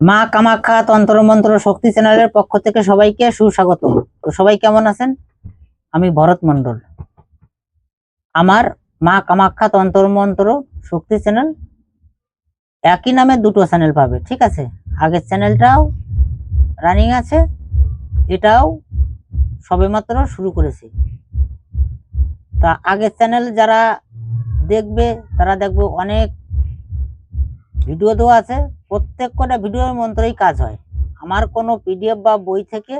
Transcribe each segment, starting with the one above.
মা কামাখ্যা তন্ত্র মন্ত্র শক্তি চ্যানেলের পক্ষ থেকে সবাইকে সুস্বাগত তো সবাই কেমন আছেন? আমি ভরত মন্ডল আমার মা কামাখ্যা তন্ত্র মন্ত্র শক্তি চ্যানেল একই নামে দুটো চ্যানেল পাবে, ঠিক আছে? আগের চ্যানেলটাও রানিং আছে, এটাও সবেমাত্র শুরু করেছি। তা আগের চ্যানেল যারা দেখবে, তারা দেখবে অনেক ভিডিও দেওয়া আছে প্রত্যেক কটা ভিডিওর মন্ত্রই কাজ হয়। আমার কোনো পিডিএফ বা বই থেকে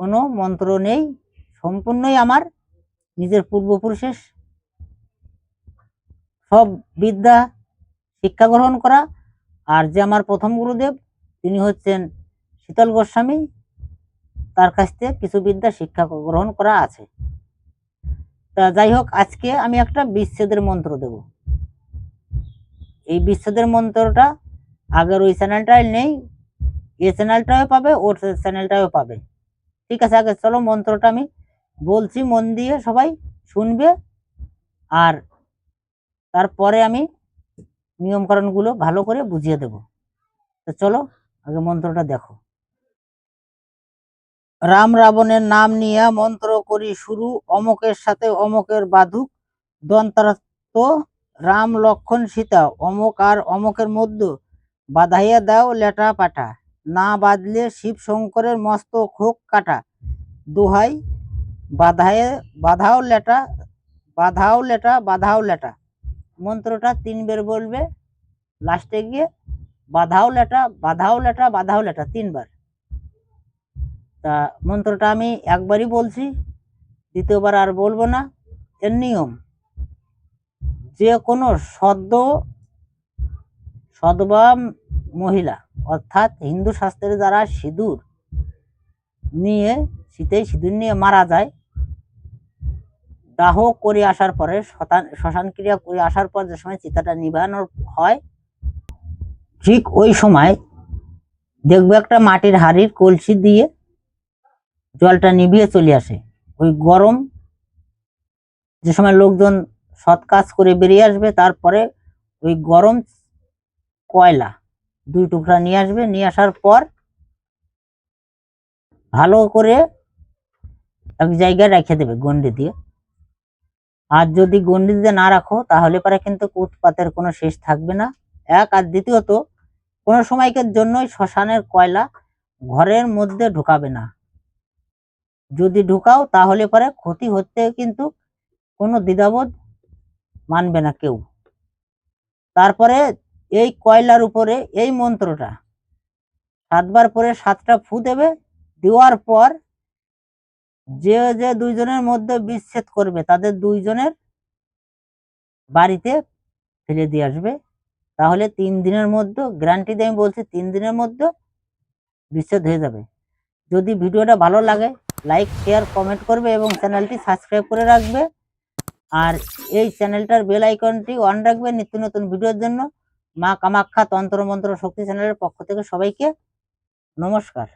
কোনো মন্ত্র নেই, সম্পূর্ণই আমার নিজের পূর্বপুরুষের। সব বিদ্যা শিক্ষা গ্রহণ করা, আর যে আমার প্রথম গুরুদেব, তিনি হচ্ছেন শীতল গোস্বামী, তার কাছ থেকে কিছু বিদ্যা শিক্ষা গ্রহণ করা আছে। তা যাই হোক, আজকে আমি একটা বিচ্ছেদের মন্ত্র দেব। এই বিচ্ছেদের মন্ত্রটা আগের ওই চ্যানেলটাই নেই এই চ্যানেলটাও পাবে, ওর চ্যানেলটাও পাবে। ঠিক আছে, আগে চলো মন্ত্রটা আমি বলছি, মন দিয়ে সবাই শুনবে। আর তারপরে আমি নিয়মকানুনগুলো ভালো করে বুঝিয়ে দেব। তো চলো, আগে মন্ত্রটা দেখো। রাম রাবণের নাম নিয়ে মন্ত্র করি শুরু, অমকের সাথে অমকের বাধুক দন্তারত্ব রাম লক্ষণ সীতা, অমক আর অমকের মধ্যে বাধাইয়া দাও লেটা পাটা। না বাঁধলে শিব শঙ্করের মস্ত খোক কাটা। দোহাই, বাধায়ে, বাধাও লেটা বাধাও লেটা বাধাও লেটা। মন্ত্রটা তিনবার বলবে। লাস্টে গিয়ে, বাধাও লেটা বাধাও লেটা বাধাও লেটা, তিনবার। তা মন্ত্রটা আমি একবারই বলছি, দ্বিতীয়বার আর বলব না। এর নিয়ম। যে কোনো সদ্য, সদবা মহিলা, অর্থাৎ হিন্দু শাস্ত্রে যারা সিঁদুর নিয়ে শীতে সিঁদুর নিয়ে মারা যায়, দাহ করে আসার পরে শ্মশান ক্রিয়া করে আসার পর যে সময় চিতাটা নিভানোর হয়, ঠিক ওই সময় দেখবে একটা মাটির হাড়ির কলসি দিয়ে জলটা নিভিয়ে চলে আসে। ওই গরম যে সময় লোকজন সৎ কাজ করে বেরিয়ে আসবে, তারপরে ওই গরম কয়লা দুই টুকরা নিয়ে আসবে, নিয়ে আসার পর ভালো করে এক জায়গায় রেখে দেবে গন্ডি দিয়ে। আর যদি গন্ডি দিয়ে না রাখো, তাহলে পরে কিন্তু উৎপাতের কোনো শেষ থাকবে না। এক আর দ্বিতীয়ত, কোনো সময়কের জন্যই শ্মশানের কয়লা ঘরের মধ্যে ঢুকাবে না। যদি ঢুকাও, তাহলে পরে ক্ষতি হতে কিন্তু কোনো দ্বিধাবোধ মানবে না কেউ। তারপরে এই কয়লার উপরে এই মন্ত্রটা, সাতবার পরে সাতটা ফু দেবে, দেওয়ার পর যে যে দুইজনের মধ্যে বিচ্ছেদ করবে, তাদের দুইজনের বাড়িতে ফেলে দিয়ে আসবে। তাহলে তিন দিনের মধ্যে গ্যারান্টি দিয়ে আমি বলছি, তিন দিনের মধ্যে বিচ্ছেদ হয়ে যাবে। যদি ভিডিওটা ভালো লাগে লাইক শেয়ার কমেন্ট করবে এবং চ্যানেলটি সাবস্ক্রাইব করে রাখবে। আর এই চ্যানেলটার বেল আইকনটি অন রাখবেন নিত্য নতুন ভিডিওর জন্য। মা কামাখ্যা তন্ত্র মন্ত্র শক্তি চ্যানেলের পক্ষ থেকে সবাইকে নমস্কার।